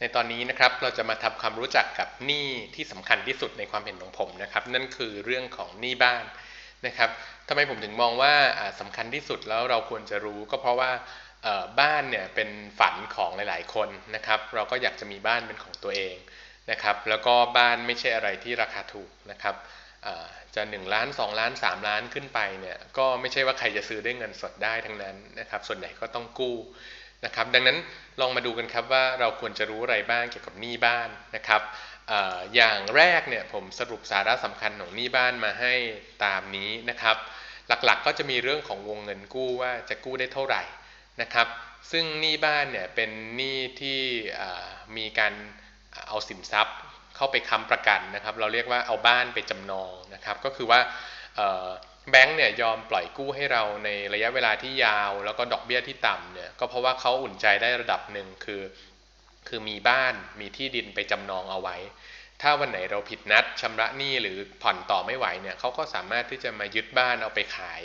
ในตอนนี้นะครับเราจะมาทำความรู้จักกับหนี้ที่สำคัญที่สุดในความเห็นของผมนะครับ นั่นคือเรื่องของหนี้บ้านนะครับทำไมผมถึงมองว่าสำคัญที่สุดแล้วเราควรจะรู้ก็เพราะว่าบ้านเนี่ยเป็นฝันของหลาย ๆ คนนะครับ เราก็อยากจะมีบ้านเป็นของตัวเองนะครับ แล้วก็บ้านไม่ใช่อะไรที่ราคาถูกนะครับจะ1ล้าน 2 ล้าน 3 ล้านขึ้นไปเนี่ยก็ไม่ใช่ว่าใครจะซื้อได้เงินสดได้ทั้งนั้นนะครับ ส่วนใหญ่ก็ต้องกู้ นะครับ ดังนั้นลองมาดูกันครับว่าเราควรจะรู้อะไรบ้างเกี่ยวกับหนี้บ้านนะครับออย่างแรกเนี่ยผมสรุปสาระสำคัญของหนี้บ้านมาให้ตามนี้นะครับ หลักๆก็จะมีเรื่องของวงเงินกู้ว่าจะกู้ได้เท่าไหร่นะครับ ซึ่งหนี้บ้านเนี่ยเป็นหนี้ที่มีการเอาสินทรัพย์เข้าไปค้ำประกันนะครับ เราเรียกว่าเอาบ้านไปจำนองนะครับ ก็คือว่า แบงก์เนี่ยยอมปล่อยกู้ให้เราในระยะเวลาที่ยาว แล้วก็ดอกเบี้ยที่ต่ำเนี่ยก็เพราะว่าเขาอุ่นใจได้ระดับหนึ่งคือ คือมีบ้านมีที่ดินไปจำนองเอาไว้ ถ้าวันไหนเราผิดนัดชำระหนี้หรือผ่อนต่อไม่ไหวเนี่ยเขาก็สามารถที่จะมายึดบ้านเอาไปขาย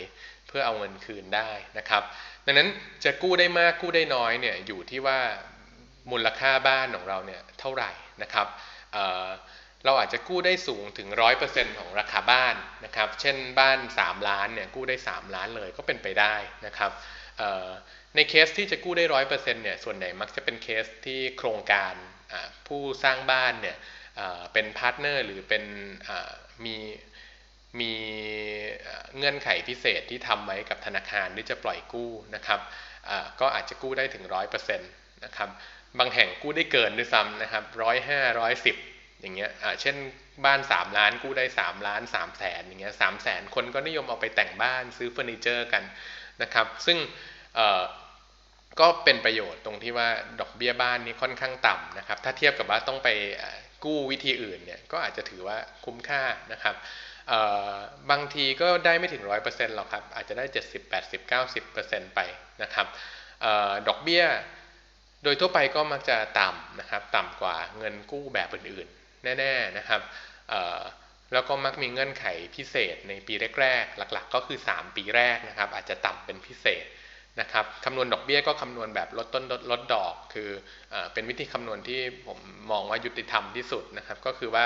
เพื่อเอาเงินคืนได้นะครับ ดังนั้นจะกู้ได้มากกู้ได้น้อยเนี่ยอยู่ที่ว่ามูลค่าบ้านของเราเนี่ยเท่าไหร่นะครับ เราอาจจะกู้ได้สูงถึง 100%ของราคาบ้านนะครับ เช่นบ้าน 3 ล้านเนี่ยกู้ได้ 3 ล้านเลยก็เป็นไปได้นะครับในเคสที่จะกู้ได้ร้อยเปอร์เซ็นต์เนี่ยส่วนใหญ่มักจะเป็นเคสที่โครงการผู้สร้างบ้านเนี่ยเป็นพาร์ทเนอร์หรือเป็นมีมีเงื่อนไขพิเศษที่ทำไว้กับธนาคารที่จะปล่อยกู้นะครับก็อาจจะกู้ได้ถึงร้อยเปอร์เซ็นต์นะครับบางแห่งกู้ได้เกินด้วยซ้ำนะครับร้อยห้าร้อยสิบ อย่างเงี้ยเช่นบ้าน 3 ล้านกู้ได้ 3 ล้าน3แสนอย่างเงี้ยสามแสนคนก็นิยมเอาไปแต่งบ้านซื้อเฟอร์นิเจอร์กันนะครับ ซึ่งก็เป็นประโยชน์ตรงที่ว่าดอกเบี้ยบ้านนี้ค่อนข้างต่ำนะครับ ถ้าเทียบกับว่าต้องไปกู้วิธีอื่นเนี่ยก็อาจจะถือว่าคุ้มค่านะครับบางทีก็ได้ไม่ถึง 100%หรอกครับอาจจะได้ 70 80 90%ไปนะครับดอกเบี้ยโดยทั่วไปก็มักจะต่ำนะครับต่ำกว่าเงินกู้แบบอื่น แน่ๆนะครับแล้วก็มักมีเงื่อนไขพิเศษในปีแรกๆ หลักๆ ก็คือ 3 ปีแรกนะครับ อาจจะต่ำเป็นพิเศษนะครับคำนวณดอกเบี้ยก็คำนวณแบบลดต้นลดดอก คืออเป็นวิธีคำนวณที่ผมมองว่ายุติธรรมที่สุดนะครับ ก็คือว่า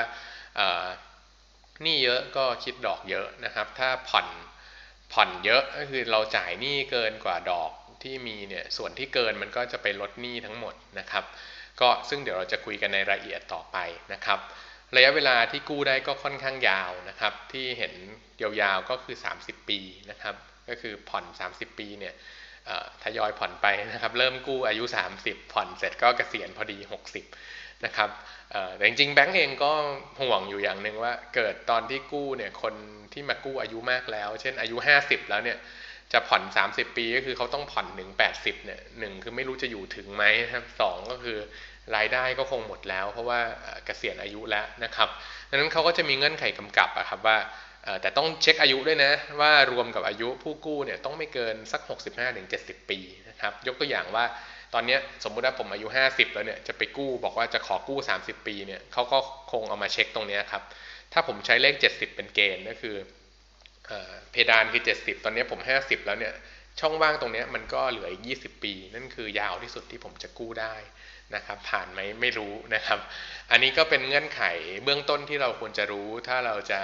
นี้เยอะก็คิดดอกเยอะนะครับ ถ้าผ่อนผ่อนเยอะก็คือเราจ่ายหนี้เกินกว่าดอกที่มีเนี่ย ส่วนที่เกินมันก็จะไปลดหนี้ทั้งหมดนะครับ ก็ซึ่งเดี๋ยวเราจะคุยกันในรายละเอียดต่อไปนะครับ ระยะเวลาที่กู้ได้ก็ค่อนข้างยาวนะครับ ที่เห็นยาวๆก็คือ 30 ปีนะครับ ก็คือผ่อน 30 ปีเนี่ยทยอยผ่อนไปนะครับ เริ่มกู้อายุ 30 ผ่อนเสร็จก็เกษียณพอดี 60 นะครับแต่จริงๆแบงก์เองก็ห่วงอยู่อย่างหนึ่งว่าเกิดตอนที่กู้เนี่ยคนที่มากู้อายุมากแล้ว เช่นอายุ 50 แล้วเนี่ย จะผ่อน 30 ปีก็คือเขาต้องผ่อนหนึ่ง80เนี่ยหนึ่งคือไม่รู้จะอยู่ถึงไหมครับสองก็คือรายได้ก็คงหมดแล้ว เพราะว่าเกษียณอายุแล้วนะครับดังนั้นเขาก็จะมีเงื่อนไขกำกับอะครับว่าแต่ต้องเช็คอายุด้วยนะ ว่ารวมกับอายุผู้กู้เนี่ยต้องไม่เกินสัก 65-70 ปีนะครับยกตัวอย่างว่าตอนนี้สมมุติว่าผมอายุ 50 แล้วเนี่ยจะไปกู้บอกว่าจะขอกู้ 30 ปีเนี่ยเขาก็คงเอามาเช็คตรงนี้ครับถ้าผมใช้เลข 70 เป็นเกณฑ์ก็คือ เพดานคือ 70 ตอนนี้ผม 50 แล้วเนี่ยช่องว่างตรงนี้มันก็เหลืออีก 20 ปี นั่นคือยาวที่สุดที่ผมจะกู้ได้นะครับผ่านไหมไม่รู้นะครับ อันนี้ก็เป็นเงื่อนไขเบื้องต้นที่เราควรจะรู้ถ้าเราจะ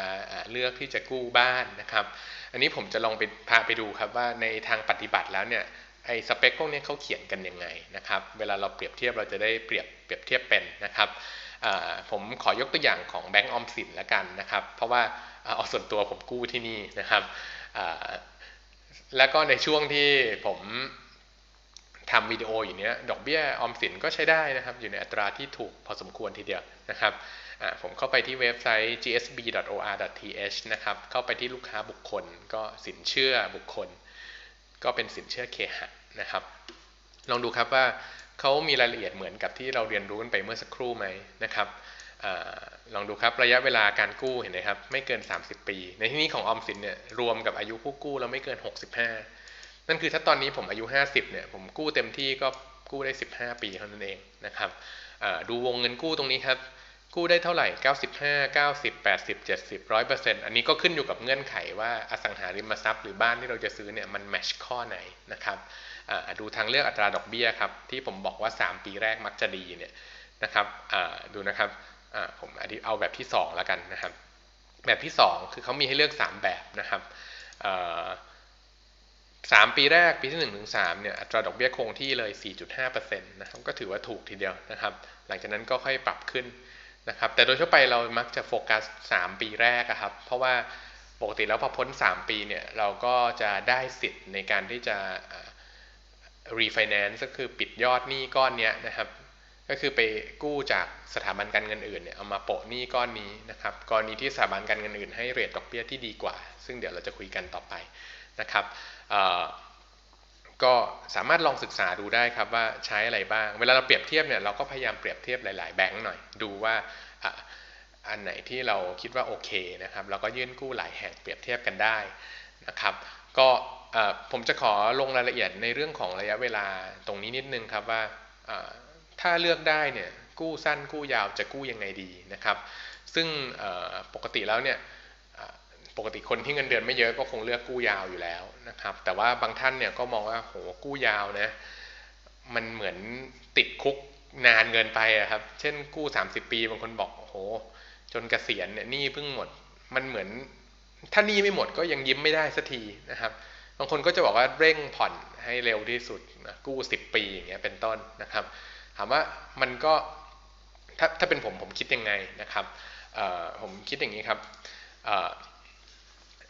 เลือกที่จะกู้บ้านนะครับ อันนี้ผมจะลองไปพาไปดูครับว่าในทางปฏิบัติแล้วเนี่ย ไอ้สเปคพวกนี้เขาเขียนกันยังไงนะครับ เวลาเราเปรียบเทียบเราจะได้เปรียบเปรียบเทียบเป็นนะครับผมขอยกตัวอย่างของแบงก์ออมสินแล้วกันนะครับ เพราะว่าเอาส่วนตัวผมกู้ที่นี่นะครับแล้วก็ในช่วงที่ผมทำวิดีโออยู่เนี้ยดอกเบี้ยออมสินก็ใช้ได้นะครับ อยู่ในอัตราที่ถูกพอสมควรทีเดียวนะครับผมเข้าไปที่เว็บไซต์ gsb.or.th นะครับ เข้าไปที่ลูกค้าบุคคล ก็สินเชื่อบุคคล ก็เป็นสินเชื่อเคหะนะครับ ลองดูครับว่าเขามีรายละเอียดเหมือนกับที่เราเรียนรู้กันไปเมื่อสักครู่ไหมนะครับอลองดูครับระยะเวลาการกู้เห็นไหมครับไม่เกิน 30 ปี ในที่นี้ของออมสินเนี่ยรวมกับอายุผู้กู้เราไม่เกิน 65 นั่นคือถ้าตอนนี้ผมอายุ 50เนี่ยผมกู้เต็มที่ก็กู้ได้ 15 ปีเท่านั้นเองนะครับดูวงเงินกู้ตรงนี้ครับ กู้ได้เท่าไหร่ 95 90 80 70 100%อันนี้ก็ขึ้นอยู่กับเงื่อนไขว่าอสังหาริมทรัพย์หรือบ้านที่เราจะซื้อเนี่ยมันแมชข้อไหนนะครับดูทางเลือกอัตราดอกเบี้ยครับที่ผมบอกว่า 3 ปีแรกมักจะดีเนี่ยนะครับดูนะครับผมเอาแบบที่ 2 แล้วกันนะครับ แบบที่ 2 คือเขามีให้เลือก 3 แบบนะครับสามปีแรกปีที่1นถึงสเนี่ยอัตราดอกเบี้ยคงที่เลย 4.5%นะครับก็ถือว่าถูกทีเดียวนะครับ หลังจากนั้นก็ค่อยปรับขึ้น นะครับ แต่โดยทั่วไปเรามักจะโฟกัส 3 ปีแรกครับ เพราะว่าปกติแล้วพอพ้น 3 ปีเนี่ยเราก็จะได้สิทธิ์ในการที่จะ refinance ก็คือปิดยอดหนี้ก้อนนี้นะครับ ก็คือไปกู้จากสถาบันการเงินอื่นเนี่ยเอามาโปะหนี้ก้อนนี้นะครับกรณีที่สถาบันการเงินอื่นให้เรทดอกเบี้ยที่ดีกว่า ซึ่งเดี๋ยวเราจะคุยกันต่อไปนะครับ ก็สามารถลองศึกษาดูได้ครับว่าใช้อะไรบ้าง เวลาเราเปรียบเทียบเนี่ยเราก็พยายามเปรียบเทียบหลาย ๆ แบงก์หน่อยดูว่าอันไหนที่เราคิดว่าโอเคนะครับเราก็ยื่นกู้หลายแห่งเปรียบเทียบกันได้นะครับก็ผมจะขอลงรายละเอียดในเรื่องของระยะเวลาตรงนี้นิดนึงครับว่าถ้าเลือกได้เนี่ยกู้สั้นกู้ยาวจะกู้ยังไงดีนะครับ ซึ่งปกติแล้วเนี่ยปกติคนที่เงินเดือนไม่เยอะก็คงเลือกกู้ยาวอยู่แล้ว นะครับ แต่ว่าบางท่านเนี่ยก็มองว่าโหกู้ยาวนะมันเหมือนติดคุกนานเกินไปอะครับ เช่นกู้ 30 ปีบางคนบอกโห จนเกษียณเนี่ยหนี้เพิ่งหมด มันเหมือนถ้าหนี้ไม่หมดก็ยังยิ้มไม่ได้สักทีนะครับ บางคนก็จะบอกว่าเร่งผ่อนให้เร็วที่สุดนะกู้ 10 ปีอย่างเงี้ยเป็นต้นนะครับ ถามว่ามันก็ถ้าถ้าเป็นผมผมคิดยังไงนะครับผมคิดอย่างนี้ครับ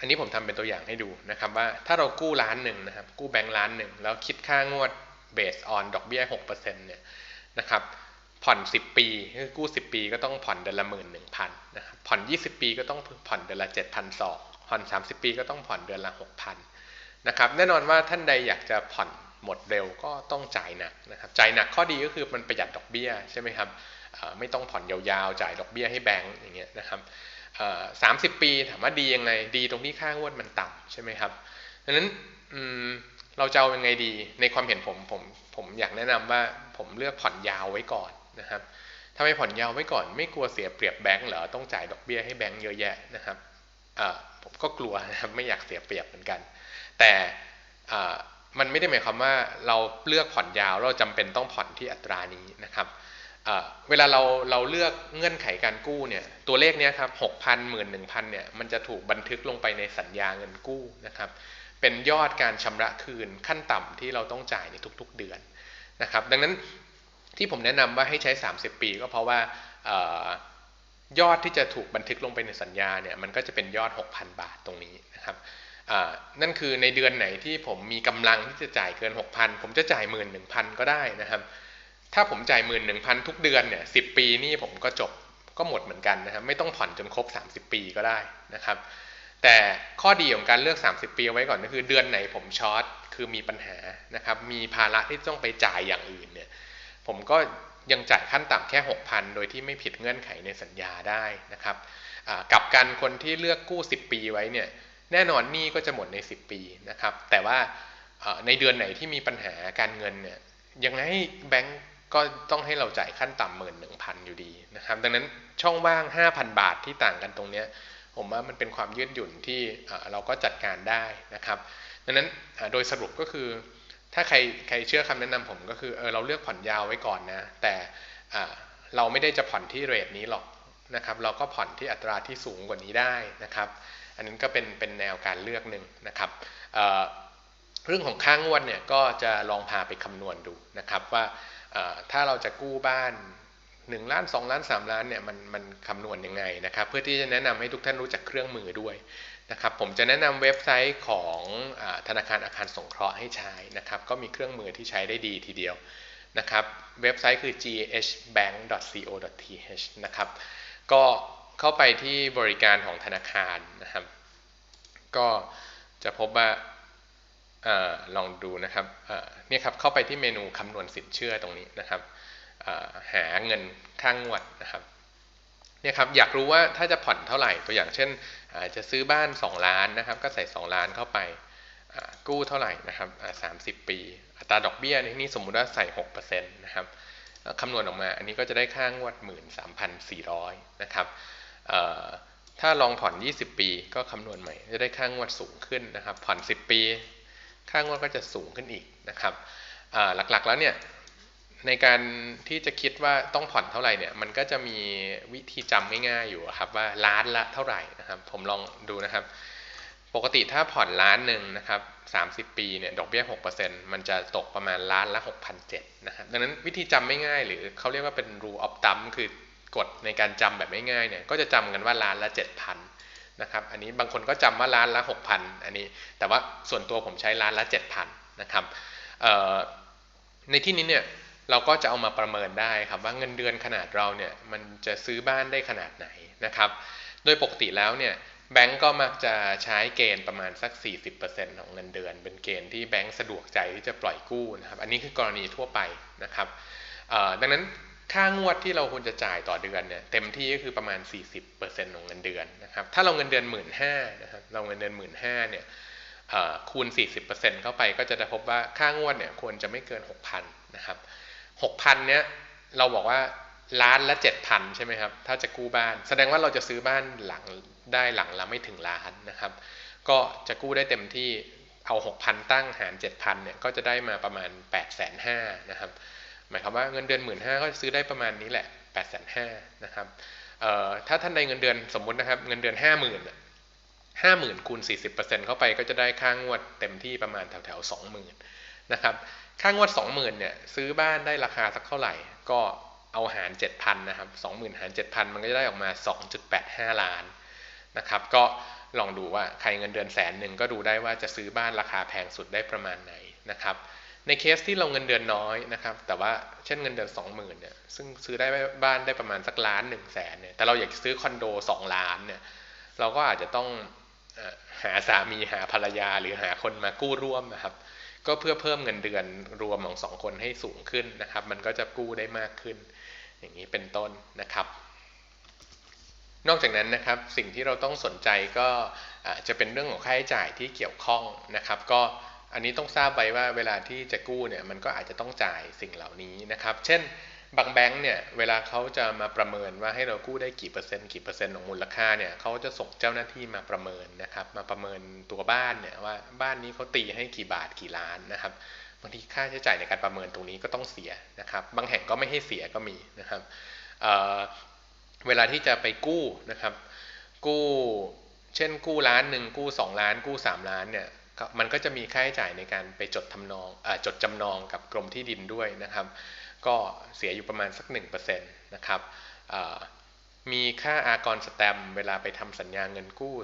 อันนี้ผมทำเป็นตัวอย่างให้ดูนะครับว่าถ้าเรากู้ล้านหนึ่งนะครับ กู้แบงก์ล้านหนึ่งแล้วคิดค่างวดเบสออนดอกเบี้ยหกเปอร์เซ็นต์เนี่ยนะครับผ่อน 10 ปีกู้ 10 ปีก็ต้องผ่อนเดือนละหมื่นหนึ่งพันนะครับผ่อน 20 ปีก็ต้องผ่อนเดือนละ7 0 0 2ผ่อน 30 ปีก็ต้องผ่อนเดือนละ6,000นะครับแน่นอนว่าท่านใดอยากจะผ่อนหมดเร็วก็ต้องจ่ายหนักนะครับจ่ายหนักข้อดีก็คือมันประหยัดดอกเบี้ยใช่ไหมครับไม่ต้องผ่อนยาวๆจ่ายดอกเบี้ยให้แบงก์อย่างเงี้ยนะครับ สามสิบปีถามว่าดียังไง ดีตรงที่ค่างวดมันต่ำใช่ไหมครับดังนั้นเราจะเอายังไงดีในความเห็นผมผมผมอยากแนะนำว่าผมเลือกผ่อนยาวไว้ก่อนนะครับ ถ้าไม่ผ่อนยาวไว้ก่อนไม่กลัวเสียเปรียบแบงก์เหรอต้องจ่ายดอกเบี้ยให้แบงก์เยอะแยะนะครับผมก็กลัวนะครับไม่อยากเสียเปรียบเหมือนกัน แต่มันไม่ได้หมายความว่าเราเลือกผ่อนยาวเราจำเป็นต้องผ่อนที่อัตรานี้นะครับ เวลาเราเราเลือกเงื่อนไขการกู้เนี่ยตัวเลขเนี้ยครับหกพันหมื่นหนึ่งพันเนี่ยมันจะถูกบันทึกลงไปในสัญญาเงินกู้นะครับ เป็นยอดการชำระคืนขั้นต่ำที่เราต้องจ่ายในทุกๆเดือนนะครับ ดังนั้นที่ผมแนะนำว่าให้ใช้ 30 ปีก็เพราะว่ายอดที่จะถูกบันทึกลงไปในสัญญาเนี่ยมันก็จะเป็นยอด 6,000 บาทตรงนี้นะครับนั่นคือในเดือนไหนที่ผมมีกำลังที่จะจ่ายเกิน 6,000 ผมจะจ่ายหมื่นหนึ่งพันก็ได้นะครับ ถ้าผมจ่ายหมื่นหนึ่งพันทุกเดือนเนี่ยสิปีนี่ผมก็จบก็หมดเหมือนกันนะครับ ไม่ต้องผ่อนจนครบ 30 ปีก็ได้นะครับ แต่ข้อดีของการเลือก 30 ปีไว้ก่อนก็คือเดือนไหนผมช็อตคือมีปัญหานะครับ มีภาระที่ต้องไปจ่ายอย่างอื่นเนี่ย ผมก็ยังจ่ายขั้นต่ำแค่ 6,000 โดยที่ไม่ผิดเงื่อนไขในสัญญาได้นะครับกับการคนที่เลือกกู้ 10 ปีไว้เนี่ยแน่นอนนี่ก็จะหมดใน 10 ปีนะครับ แต่ว่าในเดือนไหนที่มีปัญหาการเงินเนี่ยยังไงแบงก์ ก็ต้องให้เราจ่ายขั้นต่ำหมื่นหนึ่งพันอยู่ดีนะครับ ดังนั้นช่องว่าง 5,000 บาทที่ต่างกันตรงนี้ผมว่ามันเป็นความยืดหยุ่นที่เราก็จัดการได้นะครับ ดังนั้นโดยสรุปก็คือ ถ้าใครใครเชื่อคำแนะนำผมก็คือเออเราเลือกผ่อนยาวไว้ก่อนนะ แต่เราไม่ได้จะผ่อนที่เรทนี้หรอกนะครับ เราก็ผ่อนที่อัตราที่สูงกว่านี้ได้นะครับ อันนั้นก็เป็นเป็นแนวการเลือกหนึ่งนะครับเรื่องของค่างวดเนี่ยก็จะลองพาไปคำนวณดูนะครับว่า ถ้าเราจะกู้บ้าน1ล้าน2ล้าน3ล้านเนี่ยมันมันคำนวณยังไงนะครับ เพื่อที่จะแนะนำให้ทุกท่านรู้จักเครื่องมือด้วยนะครับผมจะแนะนำเว็บไซต์ของอธนาคารอาคารสงเคราะห์ให้ใช้นะครับ ก็มีเครื่องมือที่ใช้ได้ดีทีเดียวนะครับ เว็บไซต์คือ ghbank.co.th นะครับ ก็เข้าไปที่บริการของธนาคารนะครับ ก็จะพบว่า ลองดูนะครับเนี่ยครับเข้าไปที่เมนูคำนวณสินเชื่อตรงนี้นะครับหาเงินข้างงวดนะครับเนี่ยครับอยากรู้ว่าถ้าจะผ่อนเท่าไหร่ตัวอย่างเช่นจะซื้อบ้าน 2 ล้านนะครับ ก็ใส่ 2 ล้านเข้าไปกู้เท่าไหร่นะครับสามสิบปี อัตราดอกเบี้ยในที่นี้สมมุติว่าใส่หกเปอร์เซ็นต์นะครับคำนวณออกมาอันนี้ก็จะได้ค่างวดหมื่นสามพันสี่ร้อยนะครับถ้าลองผ่อน 20 ปีก็คำนวณใหม่จะได้ค่างวดสูงขึ้นนะครับ ผ่อน 10 ปี ค่างวดก็จะสูงขึ้นอีกนะครับหลักๆแล้วเนี่ยในการที่จะคิดว่าต้องผ่อนเท่าไหร่เนี่ยมันก็จะมีวิธีจำง่ายๆอยู่ครับว่าล้านละเท่าไหร่นะครับ ผมลองดูนะครับ ปกติถ้าผ่อนล้านหนึ่งนะครับสามสิบปีเนี่ยดอกเบี้ยหกเปอร์เซ็นมันจะตกประมาณล้านละหกพันเจ็ดนะครับดังนั้นวิธีจำไม่ง่ายหรือเขาเรียกว่าเป็น rule of thumb คือกฎในการจำแบบไม่ง่ายเนี่ยก็จะจำกันว่าล้านละเจ็ดพั นะครับอันนี้บางคนก็จำว่าล้านละหกพันอันนี้ แต่ว่าส่วนตัวผมใช้ล้านละเจ็ดพันนะครับในที่นี้เนี่ยเราก็จะเอามาประเมินได้ครับว่าเงินเดือนขนาดเราเนี่ยมันจะซื้อบ้านได้ขนาดไหนนะครับ โดยปกติแล้วเนี่ยแบงก์ก็มักจะใช้เกณฑ์ประมาณสัก 40%ของเงินเดือน เป็นเกณฑ์ที่แบงก์สะดวกใจที่จะปล่อยกู้นะครับ อันนี้คือกรณีทั่วไปนะครับดังนั้น ค่างวดที่เราควรจะจ่ายต่อเดือนเนี่ยเต็มที่ก็คือประมาณ 40%ของเงินเดือนนะครับถ้าเราเงินเดือนหมื่นห้านะครับเราเงินเดือนหมื่นห้าเนี่ยคูณ 40%เข้าไปก็จะได้พบว่าค่างวดเนี่ยควรจะไม่เกิน 6,000นะครับ6,000เนี้ยเราบอกว่าล้านละ 7,000ใช่ไหมครับถ้าจะกู้บ้าน แสดงว่าเราจะซื้อบ้านหลังได้หลังละไม่ถึงล้านนะครับก็จะกู้ได้เต็มที่เอา 6,000 ตั้งหาร 7,000เนี่ยก็จะได้มาประมาณ 8 5 0 0 0นะครับ หมายความว่าเงินเดือนหมื่นห้าก็ซื้อได้ประมาณนี้แหละ8 5 0 0 0นห้านะครับถ้าท่านได้เงินเดือนสมมุตินะครับ เงินเดือน5 0,000ห้าหมื่นคูณ40%เปอร์เซ็นต์เข้าไปก็จะได้ค่างวดเต็มที่ประมาณแถวแถวสองหมื่นนะครับค่างวด20,000เนี่ยซื้อบ้านได้ราคาสักเท่าไหร่ ก็เอาหาร7,000นนะครับ20,000หาร7,000มันก็จะได้ออกมา2.85ล้านนะครับ ก็ลองดูว่าใครเงินเดือนแสนหนึ่งก็ดูได้ว่าจะซื้อบ้านราคาแพงสุดได้ประมาณไหนนะครับ ในเคสที่เราเงินเดือนน้อยนะครับ แต่ว่าเช่นเงินเดือน20,000เนี่ย ซึ่งซื้อได้บ้านได้ประมาณสักล้านหนึ่งแสนเนี่ย แต่เราอยากซื้อคอนโด2ล้านเนี่ย เราก็อาจจะต้องหาสามีหาภรรยาหรือหาคนมากู้ร่วมนะครับ ก็เพื่อเพิ่มเงินเดือนรวมของสองคนให้สูงขึ้นนะครับ มันก็จะกู้ได้มากขึ้น อย่างนี้เป็นต้นนะครับ นอกจากนั้นนะครับ สิ่งที่เราต้องสนใจก็จะเป็นเรื่องของค่าใช้จ่ายที่เกี่ยวข้องนะครับ ก็ อันนี้ต้องทราบไว้ว่าเวลาที่จะกู้เนี่ยมันก็อาจจะต้องจ่ายสิ่งเหล่านี้นะครับ เช่นบางแบงค์เนี่ยเวลาเขาจะมาประเมินว่าให้เรากู้ได้กี่เปอร์เซ็นต์กี่เปอร์เซ็นต์ของมูลค่าเนี่ยเขาจะส่งเจ้าหน้าที่มาประเมินนะครับ มาประเมินตัวบ้านเนี่ยว่าบ้านนี้เขาตีให้กี่บาทกี่ล้านนะครับบางทีค่าใช้จ่ายในการประเมินตรงนี้ก็ต้องเสียนะครับ บางแห่งก็ไม่ให้เสียก็มีนะครับเเวลาที่จะไปกู้นะครับ กู้ เช่นกู้ล้านหนึ่งกู้ 2 ล้านกู้ 3 ล้านเนี่ย มันก็จะมีค่าใช้จ่ายในการไปจดทำนองอจดจำนองกับกรมที่ดินด้วยนะครับ ก็เสียอยู่ประมาณสัก1%นะครับมีค่าอากรสแตมเวลาไปทำสัญญาเงินกู้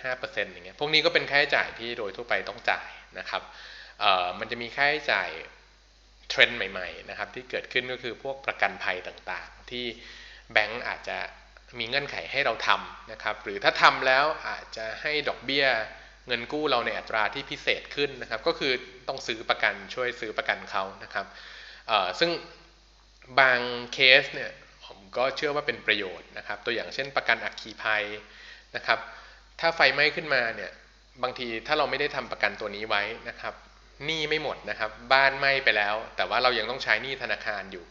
0.5%อย่างเงี้ย พวกนี้ก็เป็นค่าใช้จ่ายที่โดยทั่วไปต้องจ่ายนะครับมันจะมีค่าใช้จ่ายเทรนด์ใหม่ๆนะครับที่เกิดขึ้นก็คือพวกประกันภัยต่างๆ ที่แบงก์อาจจะมีเงื่อนไขให้เราทำนะครับ หรือถ้าทำแล้วอาจจะให้ดอกเบี้ย เงินกู้เราในอัตราที่พิเศษขึ้นนะครับ ก็คือต้องซื้อประกันช่วยซื้อประกันเขานะครับซึ่งบางเคสเนี่ยผมก็เชื่อว่าเป็นประโยชน์นะครับ ตัวอย่างเช่นประกันอัคคีภัยนะครับ ถ้าไฟไหม้ขึ้นมาเนี่ยบางทีถ้าเราไม่ได้ทำประกันตัวนี้ไว้นะครับหนี้ไม่หมดนะครับ บ้านไหม้ไปแล้ว แต่ว่าเรายังต้องใช้หนี้ธนาคารอยู่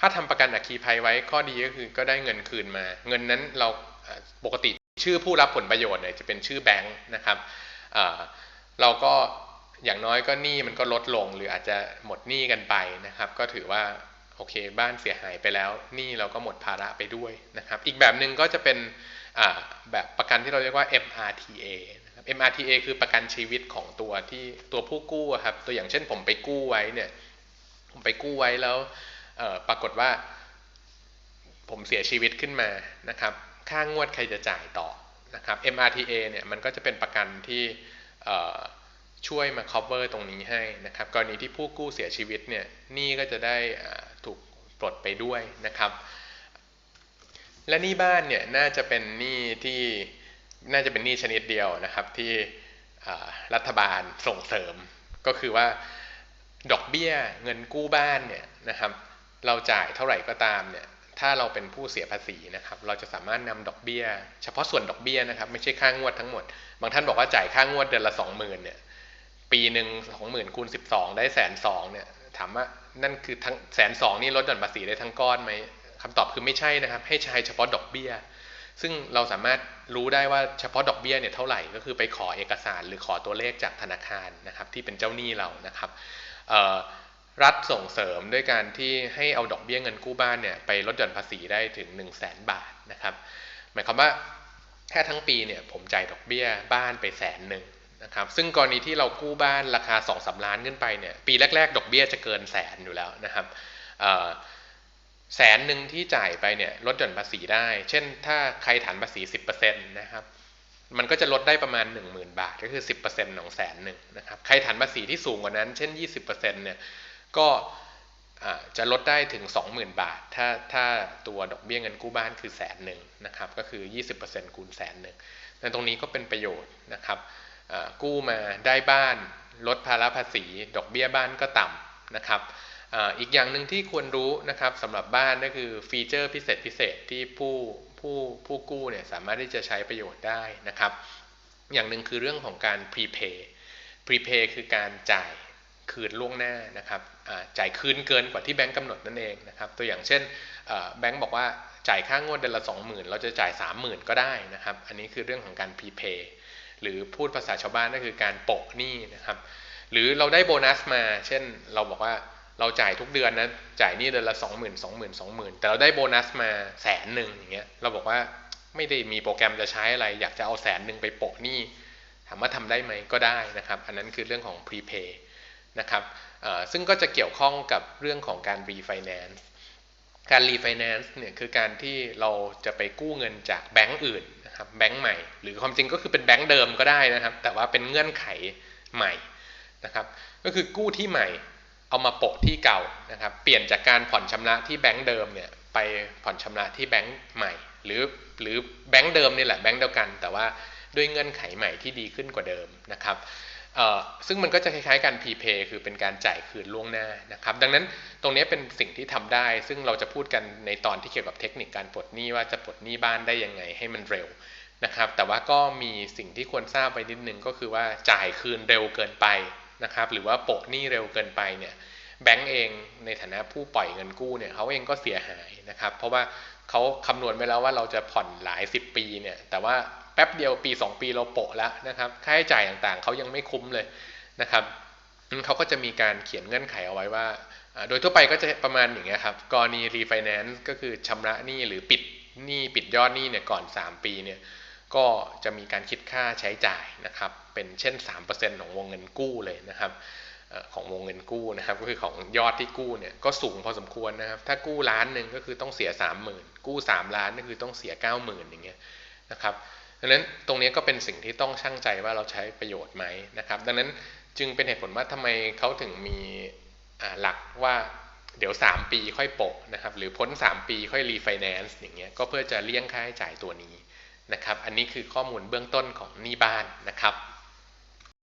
ถ้าทำประกันอัคคีภัยไว้ข้อดีก็คือก็ได้เงินคืนมา เงินนั้นเราปกติชื่อผู้รับผลประโยชน์เนี่ยจะเป็นชื่อแบงค์นะครับ เราก็อย่างน้อยก็หนี้มันก็ลดลงหรืออาจจะหมดหนี้กันไปนะครับ ก็ถือว่าโอเคบ้านเสียหายไปแล้วหนี้เราก็หมดภาระไปด้วยนะครับ อีกแบบหนึ่งก็จะเป็นแบบประกันที่เราเรียกว่า MRTA นะครับ MRTA คือประกันชีวิตของตัวที่ตัวผู้กู้ครับ ตัวอย่างเช่นผมไปกู้ไว้เนี่ย ผมไปกู้ไว้แล้วปรากฏว่า ผมเสียชีวิตขึ้นมานะครับ ค่างวดใครจะจ่ายต่อ นะครับ MRTA เนี่ยมันก็จะเป็นประกันที่ช่วยมา cover ตรงนี้ให้นะครับ กรณีที่ผู้กู้เสียชีวิตเนี่ยหนี้ก็จะได้ถูกปลดไปด้วยนะครับ และหนี้บ้านเนี่ยน่าจะเป็นหนี้ที่น่าจะเป็นหนี้ชนิดเดียวนะครับที่รัฐบาลส่งเสริม ก็คือว่าดอกเบี้ยเงินกู้บ้านเนี่ยนะครับ เราจ่ายเท่าไหร่ก็ตามเนี่ย ถ้าเราเป็นผู้เสียภาษีนะครับ เราจะสามารถนำดอกเบี้ย เฉพาะส่วนดอกเบี้ยนะครับ ไม่ใช่ค่างวดทั้งหมด บางท่านบอกว่าจ่ายค่างวดเดือนละสองหมื่นเนี่ย ปีหนึ่งสองหมื่นคูณสิบสองได้แสนสองเนี่ย ถามว่านั่นคือทั้งแสนสองนี่ลดหย่อนภาษีได้ทั้งก้อนไหมคำตอบคือไม่ใช่นะครับ ให้ใช้เฉพาะดอกเบี้ย ซึ่งเราสามารถรู้ได้ว่าเฉพาะดอกเบี้ยเนี่ยเท่าไหร่ ก็คือไปขอเอกสารหรือขอตัวเลขจากธนาคารนะครับ ที่เป็นเจ้าหนี้เรานะครับ รัฐส่งเสริมด้วยการที่ให้เอาดอกเบี้ยเงินกู้บ้านเนี่ยไปลดหย่อนภาษีได้ถึง 1 0 0 0 0แสนบาทนะครับหมายความว่าแค่ทั้งปีเนี่ยผมจ่ายดอกเบี้ยบ้านไปแสนหนึ่งนะครับซึ่งกรณีที่เรากู้บ้านราคา2อสล้านขึ้นไปเนี่ยปีแรก ๆ ดอกเบี้ยจะเกินแสนอยู่แล้วนะครับแสนหนึ่งที่จ่ายไปเนี่ยลดหย่อนภาษีได้ เช่น ถ้าใครฐานภาษี 10%นะครับมันก็จะลดได้ประมาณ 10,000 บาท ก็คือ 10%ของแสนหนึ่งนะครับใครฐานภาษีที่สูงกว่านั้น เช่น 20%เนี่ย ก็จะลดได้ถึง 20,000 บาท ถ้าถ้าตัวดอกเบี้ยเงินกู้บ้านคือแสนหนึ่งนะครับ ก็คือ 20%คูณแสนหนึ่งแต่ตรงนี้ก็เป็นประโยชน์นะครับกู้มาได้บ้านลดภาระภาษี ดอกเบี้ยบ้านก็ต่ำนะครับอีกอย่างหนึ่งที่ควรรู้นะครับสำหรับบ้านก็คือฟีเจอร์พิเศษพิเศษที่ผู้ผู้ผู้กู้เนี่ยสามารถที่จะใช้ประโยชน์ได้นะครับ อย่างหนึ่งคือเรื่องของการ prepay prepay คือการจ่าย คืนล่วงหน้านะครับจ่ายคืนเกินกว่าที่แบงก์กำหนดนั่นเองนะครับ ตัวอย่างเช่นแบงก์บอกว่าจ่ายค่างวดเดือนละ 20,000 เราจะจ่าย 30,000 ก็ได้นะครับ อันนี้คือเรื่องของการ prepay หรือพูดภาษาชาวบ้านก็คือการโปะหนี้นะครับ หรือเราได้โบนัสมา เช่นเราบอกว่าเราจ่ายทุกเดือนนะจ่ายนี่เดือนละสองหมื่นสองหมื่นสองหมื่นแต่เราได้โบนัสมาแสนหนึ่งอย่างเงี้ยเราบอกว่าไม่ได้มีโปรแกรมจะใช้อะไร อยากจะเอาแสนหนึ่งไปโปะหนี้ถามว่าทำได้ไหมก็ได้นะครับ อันนั้นคือเรื่องของ prepay นะครับซึ่งก็จะเกี่ยวข้องกับเรื่องของการ refinance การ refinance เนี่ยคือการที่เราจะไปกู้เงินจากแบงก์อื่นนะครับแบงก์ใหม่ หรือความจริงก็คือเป็นแบงก์เดิมก็ได้นะครับ แต่ว่าเป็นเงื่อนไขใหม่นะครับ ก็คือกู้ที่ใหม่เอามาโปะที่เก่านะครับ เปลี่ยนจากการผ่อนชำระที่แบงก์เดิมเนี่ยไปผ่อนชำระที่แบงก์ใหม่ หรือหรือแบงก์เดิมนี่แหละแบงก์เดียวกัน แต่ว่าด้วยเงื่อนไขใหม่ที่ดีขึ้นกว่าเดิมนะครับ ซึ่งมันก็จะคล้ายๆการ prepay คือเป็นการจ่ายคืนล่วงหน้านะครับ ดังนั้นตรงนี้เป็นสิ่งที่ทำได้ ซึ่งเราจะพูดกันในตอนที่เกี่ยวกับเทคนิคการปลดหนี้ว่าจะปลดหนี้บ้านได้ยังไงให้มันเร็วนะครับ แต่ว่าก็มีสิ่งที่ควรทราบไปนิดนึงก็คือว่าจ่ายคืนเร็วเกินไปนะครับ หรือว่าโปะหนี้เร็วเกินไปเนี่ยแบงก์เองในฐานะผู้ปล่อยเงินกู้เนี่ยเขาเองก็เสียหายนะครับ เพราะว่าเขาคำนวณไปแล้วว่าเราจะผ่อนหลายสิบปีเนี่ยแต่ว่า แป๊บเดียวปี 2 ปีเราโปะแล้วนะครับ ค่าใช้จ่ายต่างๆเขายังไม่คุ้มเลยนะครับเขาก็จะมีการเขียนเงื่อนไขเอาไว้ว่า โดยทั่วไปก็จะประมาณอย่างเงี้ยครับกรณีรีไฟแนนซ์ก็คือชำระหนี้หรือปิดหนี้ปิดยอดหนี้เนี่ยก่อน 3 ปีเนี่ยก็จะมีการคิดค่าใช้จ่ายนะครับ เป็นเช่น 3%ของวงเงินกู้เลยนะครับของวงเงินกู้นะครับ ก็คือของยอดที่กู้เนี่ยก็สูงพอสมควรนะครับ ถ้ากู้ล้านหนึ่งก็คือต้องเสียสามหมื่นกู้สามล้านก็คือต้องเสียเก้าหมื่นอย่างเงี้ยนะครับ ดังนั้นตรงนี้ก็เป็นสิ่งที่ต้องชั่งใจว่าเราใช้ประโยชน์ไหมนะครับ ดังนั้นจึงเป็นเหตุผลว่าทำไมเขาถึงมีหลักว่าเดี๋ยว 3 ปีค่อยโปะนะครับ หรือพ้น 3 ปีค่อยรีไฟแนนซ์อย่างเงี้ยก็เพื่อจะเลี่ยงค่าใช้จ่ายตัวนี้นะครับ อันนี้คือข้อมูลเบื้องต้นของหนี้บ้านนะครับ